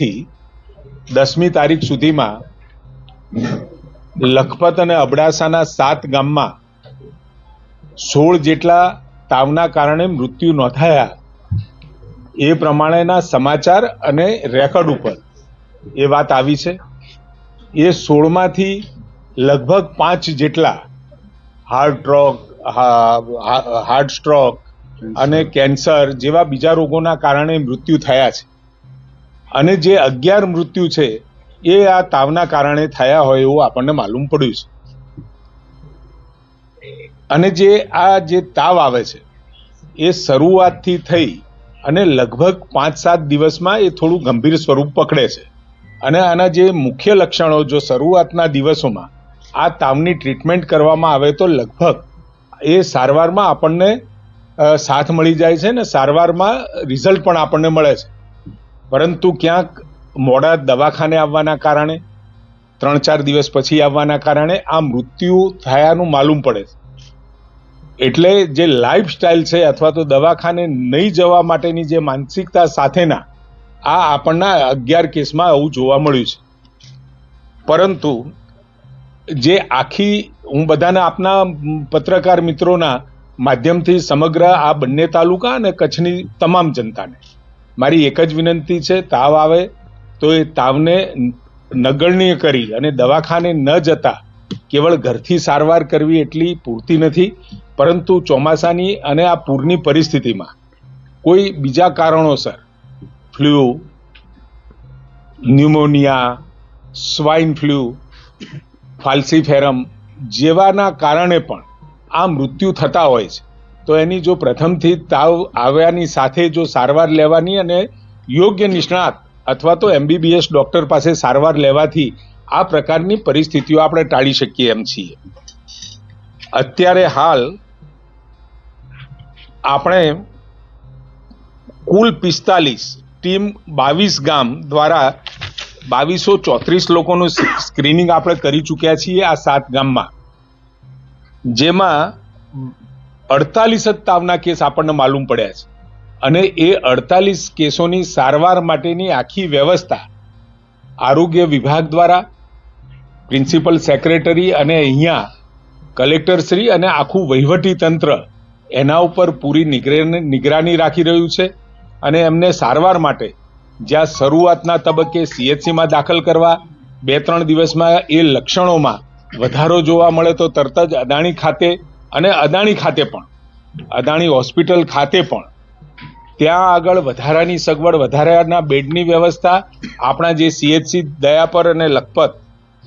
થી દસમી તારીખ સુધીમાં લખપત અને અબડાસાના સાત ગામમાં સોળ જેટલા તાવના કારણે મૃત્યુ નોંધાયા. એ પ્રમાણેના સમાચાર અને રેકોર્ડ ઉપર એ વાત આવી છે. એ સોળમાંથી લગભગ પાંચ જેટલા હાર્ટ હાર્ટ સ્ટ્રોક અને કેન્સર જેવા બીજા રોગોના કારણે મૃત્યુ થયા છે. અને જે અગિયાર મૃત્યુ છે, એ આ તાવના કારણે થયા હોય એવું આપણને માલુમ પડ્યું છે. અને જે આ જે તાવ આવે છે, એ શરૂઆતથી થઈ અને લગભગ પાંચ સાત દિવસમાં એ થોડું ગંભીર સ્વરૂપ પકડે છે. અને આના જે મુખ્ય લક્ષણો, જો શરૂઆતના દિવસોમાં આ તાવની ટ્રીટમેન્ટ કરવામાં આવે તો લગભગ એ સારવારમાં આપણને સાથ મળી જાય છે ને સારવારમાં રિઝલ્ટ પણ આપણને મળે છે. પરંતુ ક્યાંક મોડા દવાખાને આવવાના કારણે ત્રણ ચાર દિવસ પછી આવવાના કારણે આ મૃત્યુ થયાનું માલુમ પડે છે. એટલે જે લાઈફ સ્ટાઇલ છે અથવા તો દવાખાને નહીં જવા માટેની જે માનસિકતા સાથેના, આ આપણના અગિયાર કેસમાં આવું જોવા મળ્યું છે. પરંતુ, જે આખી, હું બધાના આપના પત્રકાર મિત્રોના માધ્યમથી સમગ્ર આ બંને તાલુકા અને કચ્છની તમામ જનતાને મારી એક જ વિનંતી છે, તાવ આવે તો એ તાવને નગણ્ય કરી અને દવાખાને ન જતા કેવળ ઘરથી સારવાર કરવી એટલી પૂરતી નથી, પરંતુ ચોમાસાની અને આ પૂરની પરિસ્થિતિમાં કોઈ બીજા કારણોસર flu, pneumonia, swine flu, falciparum જેવાના કારણે પણ આ મૃત્યુ થતા હોય છે. તો એની જો પ્રથમથી તાવ આવ્યાની સાથે જો સારવાર લેવાની અને યોગ્ય નિષ્ણાત અથવા તો એમબીબીએસ ડોક્ટર પાસે સારવાર લેવાથી આ પ્રકારની પરિસ્થિતિઓ આપણે ટાળી શકીએ એમ છીએ. અત્યારે હાલ આપણે કુલ પિસ્તાલીસ ટીમ બાવીસ ગામ દ્વારા બાવીસો ચોત્રીસ લોકોનું સ્ક્રીનિંગ આપણે કરી ચૂક્યા છીએ આ સાત ગામમાં. જેમાં અડતાલીસ જ તાવના કેસ આપણને માલુમ પડ્યા છે. અને એ અડતાલીસ કેસોની સારવાર માટેની આખી વ્યવસ્થા આરોગ્ય વિભાગ દ્વારા, પ્રિન્સિપલ સેક્રેટરી અને અહીંયા કલેક્ટરશ્રી અને આખું વહીવટી તંત્ર એના ઉપર પૂરી નિગરાની રાખી રહ્યું છે અને એમને સારવાર માટે જ્યાં શરૂઆતના તબક્કે સીએચસીમાં દાખલ કરવા, બે ત્રણ દિવસમાં એ લક્ષણોમાં વધારો જોવા મળે તો તરત જ અદાણી ખાતે અને અદાણી ખાતે પણ, અદાણી હોસ્પિટલ ખાતે પણ, ત્યાં આગળ વધારાની સગવડ, વધારાના બેડની વ્યવસ્થા, આપણા જે સીએચસી દયાપર અને લખપત,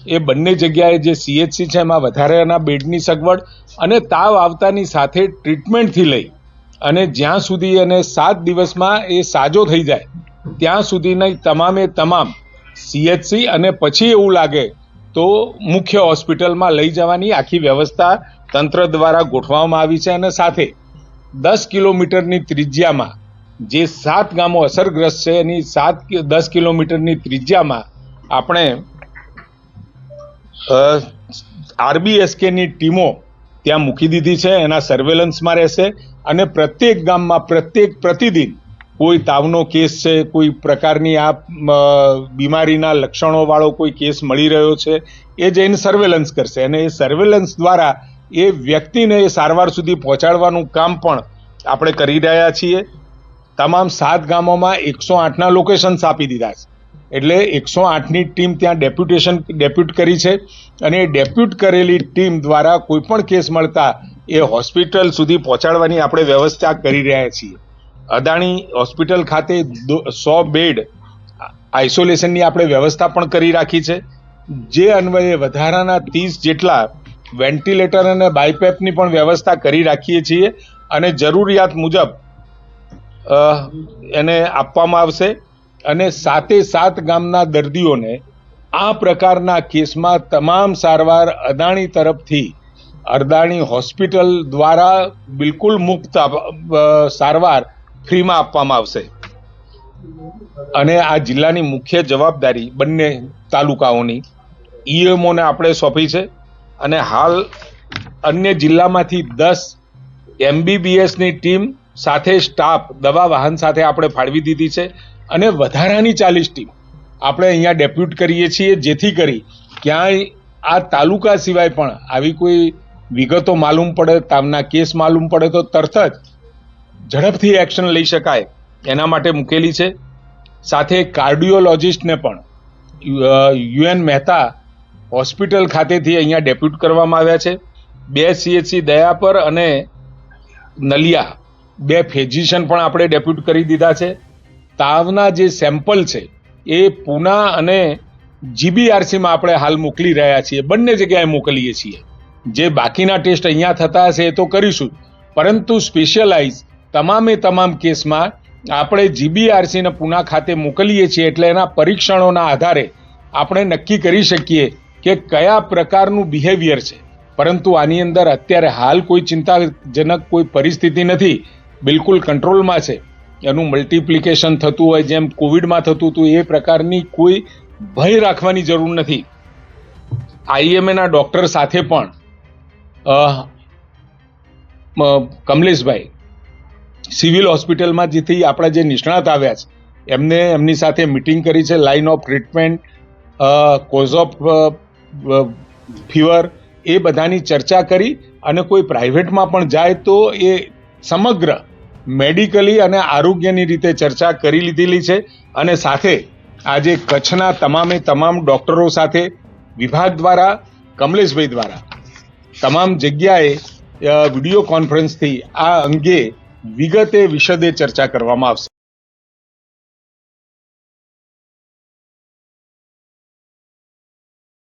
એ બંને જગ્યાએ જે સીએચસી છે, એમાં વધારાના બેડની સગવડ અને તાવ આવતાની સાથે ટ્રીટમેન્ટથી લઈ અને જ્યાં સુધી એને સાત દિવસમાં એ સાજો થઈ જાય, ત્યાં સુધીની તમામે તમામ સીએચસી અને પછી એવું લાગે તો મુખ્ય હોસ્પિટલમાં લઈ જવાની આખી વ્યવસ્થા તંત્ર દ્વારા ગોઠવવામાં આવી છે અને સાથે દસ કિલોમીટરની ત્રિજ્યામાં જે સાત ગામો અસરગ્રસ્ત છે, એની સાત દસ કિલોમીટરની ત્રિજ્યામાં આપણે આરબીએસકેની ટીમો ત્યાં મૂકી દીધી છે, એના સર્વેલન્સમાં રહેશે અને પ્રત્યેક ગામમાં પ્રત્યેક પ્રતિદિન કોઈ તાવનો કેસ છે, કોઈ પ્રકારની આ બીમારીના લક્ષણોવાળો કોઈ કેસ મળી રહ્યો છે, એ જઈને સર્વેલન્સ કરશે. અને એ સર્વેલન્સ દ્વારા એ વ્યક્તિને એ સારવાર સુધી પહોંચાડવાનું કામ પણ આપણે કરી રહ્યા છીએ. તમામ સાત ગામોમાં એકસો આઠના લોકેશન્સ આપી દીધા છે. એટલે એકસો આઠની ટીમ ત્યાં ડેપ્યુટેશન ડેપ્યુટ કરી છે અને એ ડેપ્યુટ કરેલી ટીમ દ્વારા કોઈપણ કેસ મળતા એ હોસ્પિટલ સુધી પહોંચાડવાની આપણે વ્યવસ્થા કરી રહ્યા છીએ. અદાણી હોસ્પિટલ ખાતે સો બેડ આઇસોલેશનની આપણે વ્યવસ્થા પણ કરી રાખી છે. જે અન્વયે વધારાના ત્રીસ જેટલા વેન્ટિલેટર અને બાયપેપની પણ વ્યવસ્થા કરી રાખીએ છીએ અને જરૂરિયાત મુજબ એને આપવામાં આવશે અને સાતે સાત ગામના દર્દીઓને આ પ્રકારના કેસમાં તમામ સારવાર અદાણી તરફથી અદાણી હોસ્પિટલ દ્વારા બિલકુલ મુક્ત સારવાર ફ્રીમાં આપવામાં આવશે. અને આ જિલ્લાની મુખ્ય જવાબદારી બંને તાલુકાઓની ઈએમઓને આપણે સોંપી છે. અને હાલ અન્ય જિલ્લામાંથી દસ એમબીબીએસની ટીમ સાથે સ્ટાફ દવા વાહન સાથે આપણે ફાળવી દીધી છે અને વધારાની ચાલીસ ટીમ આપણે અહીંયા ડેપ્યુટ કરીએ છીએ, જેથી કરી ક્યાંય આ તાલુકા સિવાય પણ આવી કોઈ વિગતો માલુમ પડે તામના કેસ માલુમ પડે તો તરત જ ઝડપથી એક્શન લઈ શકાય એના માટે મૂકેલી છે. સાથે કાર્ડિયોલોજિસ્ટને પણ યુએન મહેતા હોસ્પિટલ ખાતેથી અહીંયા ડેપ્યુટ કરવામાં આવ્યા છે. બે સીએચસી દયાપર અને નલિયા. બે ફિઝિશિયન પણ આપણે ડેપ્યુટ કરી દીધા છે. તાવના જે સેમ્પલ છે, એ પૂના અને જીબીઆરસીમાં આપણે હાલ મોકલી રહ્યા છીએ. બંને જગ્યાએ મોકલીએ છીએ. જે બાકીના ટેસ્ટ અહીંયા થતા હશે એ તો કરીશું પરંતુ સ્પેશિયલાઇઝ તમામે તમામ કેસમાં આપણે જીબીઆરસીને પૂના ખાતે મોકલીએ છીએ એટલે એના પરીક્ષણોના આધારે આપણે નક્કી કરી શકીએ કે કયા પ્રકારનું બિહેવિયર છે. પરંતુ આની અંદર અત્યારે હાલ કોઈ ચિંતાજનક કોઈ પરિસ્થિતિ નથી. બિલકુલ કંટ્રોલમાં છે. એનું મલ્ટિપ્લિકેશન થતું હોય, જેમ કોવિડમાં થતું હતું, એ પ્રકારની કોઈ ભય રાખવાની જરૂર નથી. આઈએમએના ડોક્ટર સાથે પણ કમલેશભાઈ સિવિલ હોસ્પિટલમાં જેથી આપણા જે નિષ્ણાત આવ્યા છે, એમને એમની સાથે મિટિંગ કરી છે line of treatment cause of fever એ બધાની ચર્ચા કરી અને કોઈ પ્રાઇવેટમાં પણ જાય તો એ સમગ્ર મેડિકલી અને આરોગ્યની રીતે ચર્ચા કરી લીધેલી છે અને સાથે આજે કચ્છના તમામે તમામ ડૉક્ટરો સાથે વિભાગ દ્વારા, કમલેશભાઈ દ્વારા તમામ જગ્યાએ વીડિયો કોન્ફરન્સથી આ અંગે વિગતે વિશદે ચર્ચા કરવામાં આવશે.